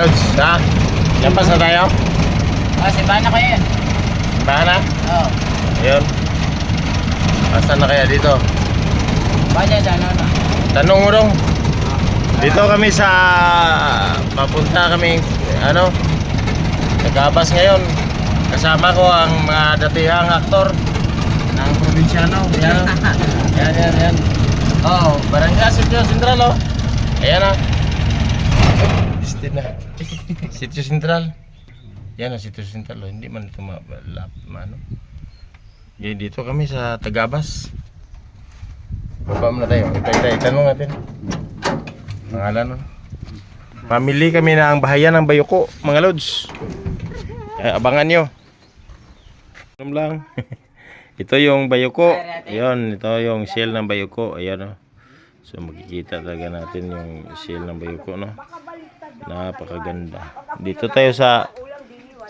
Lods, ha? Lampas na tayo? Ah, simbahan na kayo yun. Bahan na? Oo. Ayun. Asan na kaya dito? Bahan yan sa ano, ano. Tanong mo dong. Dito kami sa papunta kami ano Nagabas ngayon. Kasama ko ang mga datihang aktor ng probinsyano. Yan. yan, yan, yan. Oh, barangay Sitio Sentral oh. Ayan ah. Listed na. Sitio Sentral. Yan ang Sitio Sentral oh. Hindi man ito ma, lap, ano. Okay, dito kami sa Tagabas. Baba muna tayo. Itay-tay. Tanong natin. Pangalan no? Family kami na ang bahayan ng Bayoko, mga lods. Eh, abangan nyo. Alam lang. ito yung Bayoko. Ayun, ito yung shell ng Bayoko. Ayan oh. So makikita talaga natin yung shell ng Bayoko no. Napakaganda. Dito tayo sa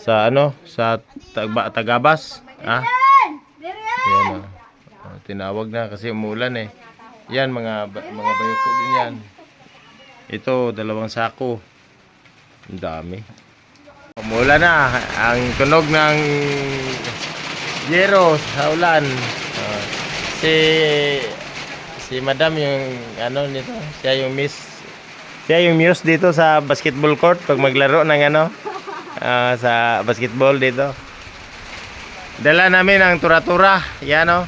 sa ano, sa Tagba, Tagabas. Ah. Ayan oh. Oh, tinawag na kasi umulan eh. Yan mga mga bayoko din yan. Ito dalawang sako. Ang dami. Umulan na ang tunog ng yero sa ulan. Ah, si si Madam yung ano nito, siya yung miss siya yung muse dito sa basketball court pag maglaro ng ano ah, sa basketball dito. Dala namin ang tura-tura. Yan o.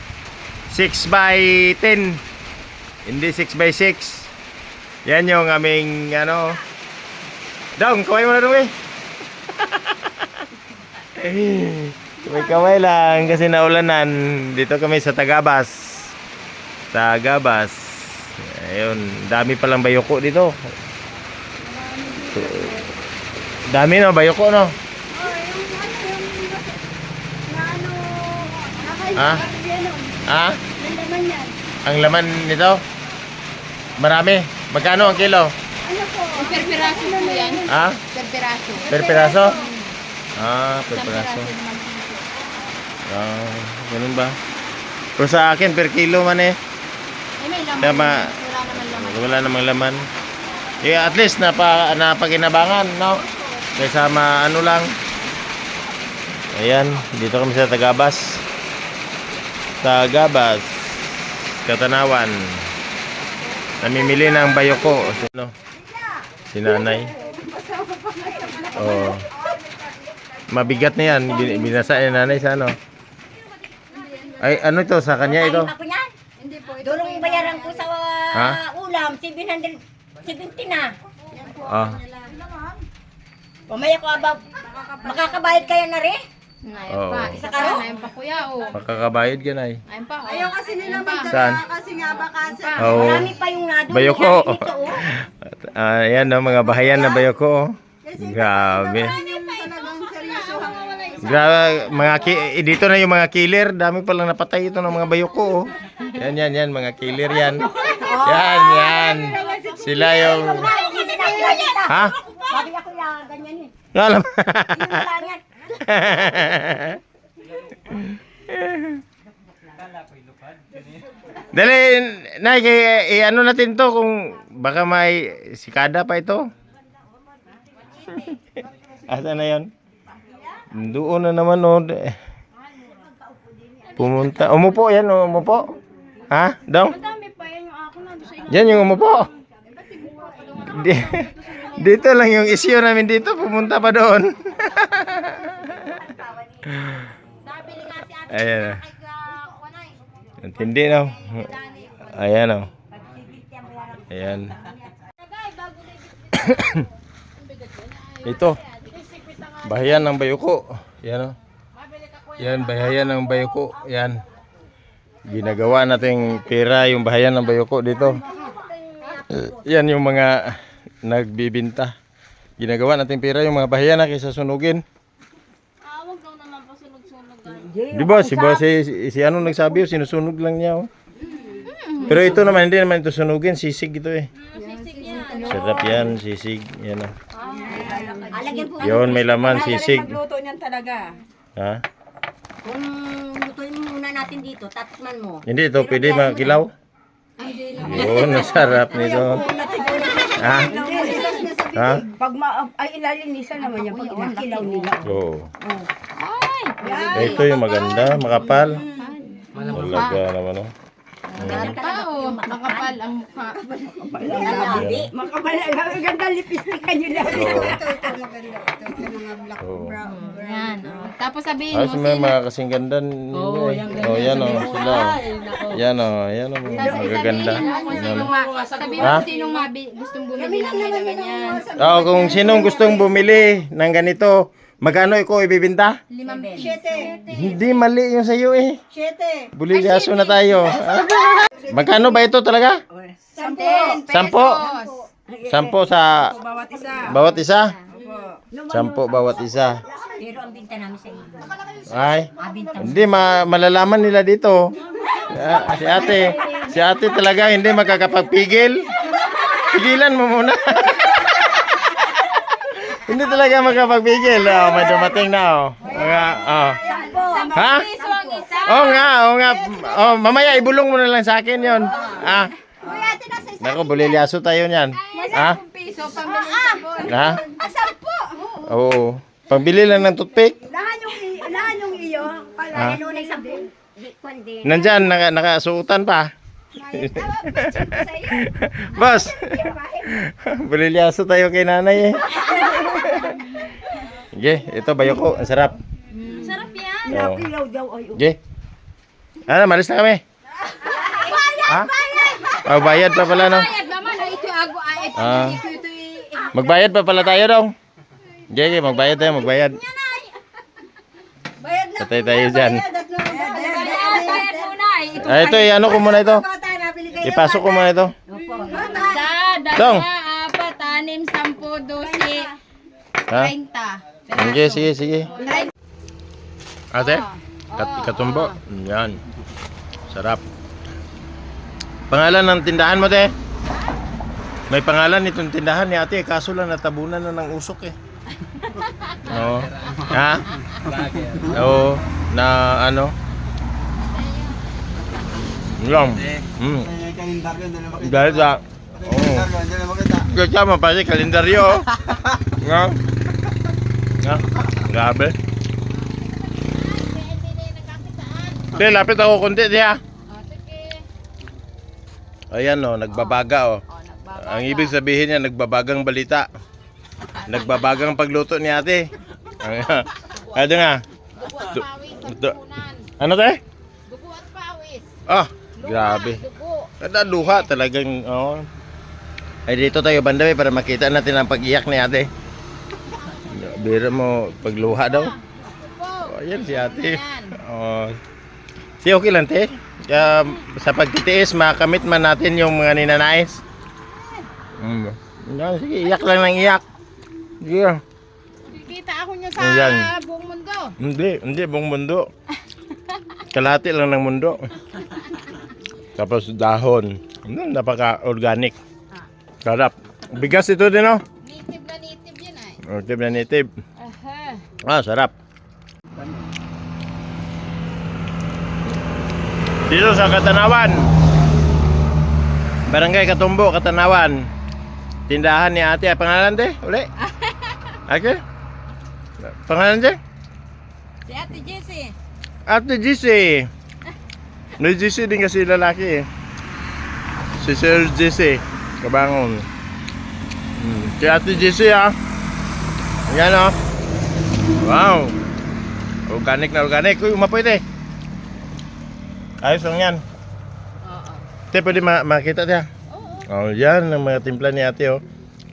6 by 10. Hindi 6 by 6. Yan yung aming ano. Dong, kaway mo na dong eh. May kamay lang kasi naulanan. Dito kami sa Tagabas. Tagabas. Ayun, dami palang bayoko dito. Dami no, bayoko no. Ha? Ha? Ang laman nito? Marami. Magkano ang kilo? Per piraso po yan. Ha? Per piraso. Per piraso? Ah, per piraso. Ah, ganun ba? Pero sa akin, per kilo man eh. May laman. Tama. Wala naman laman. Wala namang laman. Eh, at least napa, napaginabangan, no? Kaysa ma, ano lang. Ayan, dito kami sa Tagabas. Tagabas. Katanawan. Namimili ng bayoko. Sino? Si nanay. Oh. Mabigat na yan. Bin- Binasa ni nanay sa ano. Ay, ano ito? Sa kanya ito? Dulong bayaran ko sa uh, Ha? ulam, 770 na. Ah. Pamaya ko aba, makakabayad kaya na rin? Ngayon Oo. pa. Isa Sa ka karo? Ngayon pa kuya. Oh. Makakabayad ka na eh. Ayun pa. Ayaw kasi nila magdala Saan? kasi nga baka sa Oh. Marami pa yung nadun. Bayoko. Ito, oh. Ah, ayan no, mga bahayan na bayoko. oh. Grabe. Grabe, mga ki eh, dito na yung mga killer. Dami pa lang napatay ito ng mga bayoko. Oh. Yan, yan, yan, mga killer yan. Yan, yan. Sila yung... Ha? Sabi ako yan, ganyan eh. Alam. Wala yan. Dali, nay, kay, eh, ano natin to kung baka may sikada pa ito. Asa na yan? Doon na naman, oh. Pumunta. Umupo yan, oh, umupo. Ha? Dong? Dami pa yan yung ako na. Sa Yan yung umupo. Di- dito lang yung issue namin dito. Pumunta pa doon. Ayan. Intindi no. Ayan oh. Ayan. Ito. Bahayan ng Bayuko. Yan oh. Yan, bahayan ng Bayuko. Yan. Ginagawa nating pera yung bahayan ng Bayuko dito. Yan yung mga nagbibinta. Ginagawa nating pera yung mga bahayan na kaysa sunugin. Di ba? Si, ba, si, si, si ano nagsabi, oh, sinusunog lang niya. Oh. Pero ito naman, hindi naman ito sunugin. Sisig ito eh. Sarap yan, sisig. Yan oh. Alagyan po. Yun, may laman, sisig. Magluto niyan talaga. Ha? Kung lutuin mo muna natin dito, tatikman mo. Hindi, ito pwede makilaw. Yun, ang sarap nito. Ha? Ha? Pag ma ay ilalinisan naman yan pag inakilaw nila. Oo. Yan. Ito yung maganda, makapal. Talaga naman oh. Ganun pa oh. Makapal ang mukha. Lagi. Makabala, ang ganda lipistikan nyo lang. Oo. Ito, ito, maganda. Ito, ito, mga black Oo. brown. Yan. oh. Tapos sabihin Ay, mo sa mga sino. mga kasing ganda ninyo eh. Oh, yan oh, sila. oh. Yan oh, yan oh, magaganda. Sabihin mo Yan. Sabihin mo sinong mabi, gustong bumili ng ganyan. Oo, kung sinong gustong bumili ng ganito, magkano iko ibibenta? Limang. Hindi mali yung sa'yo eh. Siete. Bulilyaso na tayo. Magkano ba ito talaga? Sampo. Sampo? Sampo sa Bawat isa. bawat isa? Opo. Sampo bawat isa. Pero ang binta namin sa inyo. Ay, hindi ma malalaman nila dito. Ah, si ate, si ate talaga hindi makakapagpigil. Pigilan mo muna. hindi talaga makapagpigil. Oh, may dumating na oh. Oh. Ha? piso ang isa. Oo nga, oo nga. Oh, mamaya ibulong mo na lang sa akin 'yon. Ah. Nako, bulilyaso tayo niyan. Ha? Piso pambili ng sabon. Ha? Oo. Pambili lang ng toothpick. Lahan yung, lahan yung iyo. Pala, Ha? Ano na isang kundi. Nandyan, naka, nakasuotan pa. Boss! Bulilyaso tayo kay nanay eh. Sige, ito bayoko. Ang sarap. Sarap yan. Oo. Kilaw daw ay. Sige. Ano, malis na kami. Ha? Oh, bayad pa pala, no? Bayad naman. oh, Ito ago. ah, Ito, Ah. ito, ito, ito. Magbayad pa pala tayo, dong. Sige, magbayad tayo, magbayad. Bayad na. Patay tayo dyan. Bayad. Bayad, muna. eh. Ito, Ay, ito, ano ko muna ito. Ipasok ko muna ito. Isa, Dong. dalawa, apat, anim, sampu, dosi, Ha? Sige, sige, sige. Ate, kat katumbo. Yan. Sarap. Pangalan ng tindahan mo, te? May pangalan itong tindahan ni ate, kaso lang natabunan na ng usok eh. Oo. Ha? Oo. Na ano? Lang. Hmm. Dahil sa... Oo. Kasama pa si kalendaryo. Nga. Nga. Grabe. Te, lapit ako konti diya. Ayan oh, nagbabaga oh. Ang ibig sabihin niya, nagbabagang balita. Nagbabagang pagluto ni ate. Ano nga? Ano te? Dugo at pawis. Ah, grabe. Kada luha talagang, oh. Ay dito tayo banda eh, para makita natin ang pag-iyak ni ate. Bira mo, pagluha daw. Oh, ayan si ate. Oh. Si okay lang te. Kaya sa pagtitiis, makamit man natin yung mga ninanais. Mm. Sige, iyak lang ng iyak. Sige. Kikita ako niya Ayan. buong mundo. Hindi, hindi, buong mundo. Kalahati lang ng mundo. Tapos dahon. Mm, napaka-organic. Sarap. Bigas ito din, oh. Native na native. Aha. Ah, sarap. Dito sa Katanawan. Barangay Katumbo, Katanawan. Tindahan ni ate. Pangalan de? Uli? Okay? Pangalan de? Si Ate Jessie. Ate GC. May GC din kasi lalaki eh. Si Sir GC. Kabangon. Hmm. Si Ate GC ah. Yan oh. Wow. Organic na organic. Uy, umapoy te. Ayos lang yan. Oo. Te, pwede ma makita te. Oh, yan ang mga timpla ni ate oh.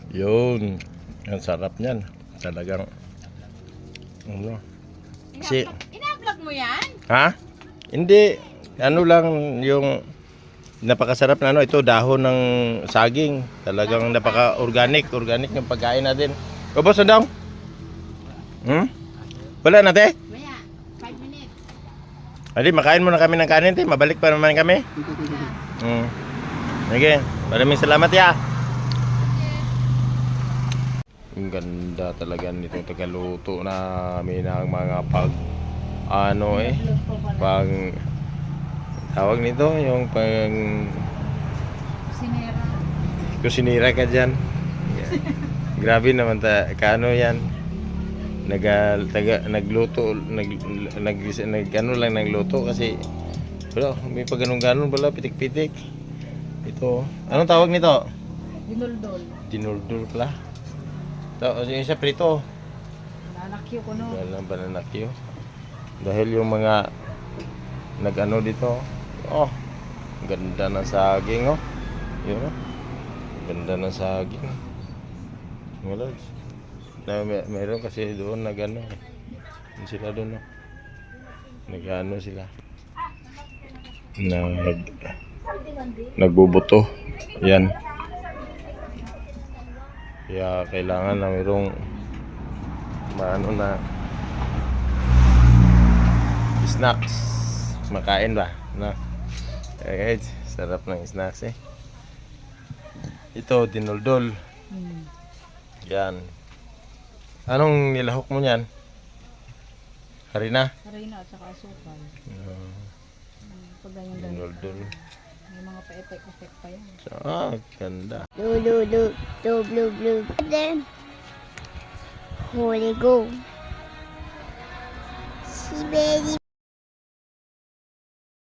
Yun. Ang sarap niyan. Talagang. Ano? Si, Ina-vlog mo yan? Ha? Hindi. Ano lang yung napakasarap na ano. Ito dahon ng saging. Talagang napaka-organic. Organic yung pagkain natin. Ubos na daw? Hmm? Wala na te? Maya. 5 minutes. Adi, makain muna kami ng kanin te. Mabalik pa naman kami. Hmm. Sige. Maraming salamat ya. Ang ganda talaga nitong tagaluto namin ng mga pag ano eh pag tawag nito yung pang Sinera. kusinira ka dyan Grabe naman ta, kaano yan. Nag, taga, nagluto, nag, nag, nag, ano lang nagluto kasi wala, may pag ganun ganon wala, pitik-pitik. Ito, anong tawag nito? Dinuldol. Dinurdul pala. Tapos yung isa prito. Nanakyo ko no. Wala bananakyo. Dahil yung mga nag-ano dito, oh, ganda ng saging, oh. Yun, oh. Ganda ng saging. Wala. Na, may, meron kasi doon nag-ano. eh. Yun sila doon, oh. Nag-ano sila. Nag, nagbubuto. Yan. Kaya kailangan na mayroong maano na snacks makain ba na okay, guys sarap ng snacks eh ito dinoldol Hmm. yan anong nilahok mo niyan harina Harina at saka asukal. uh, Pag ganyan dinoldol May mga pa-effect-effect pa yan. ah ganda Blue, blue, blue, blue, blue, blue. Then, Holy Go. Si Baby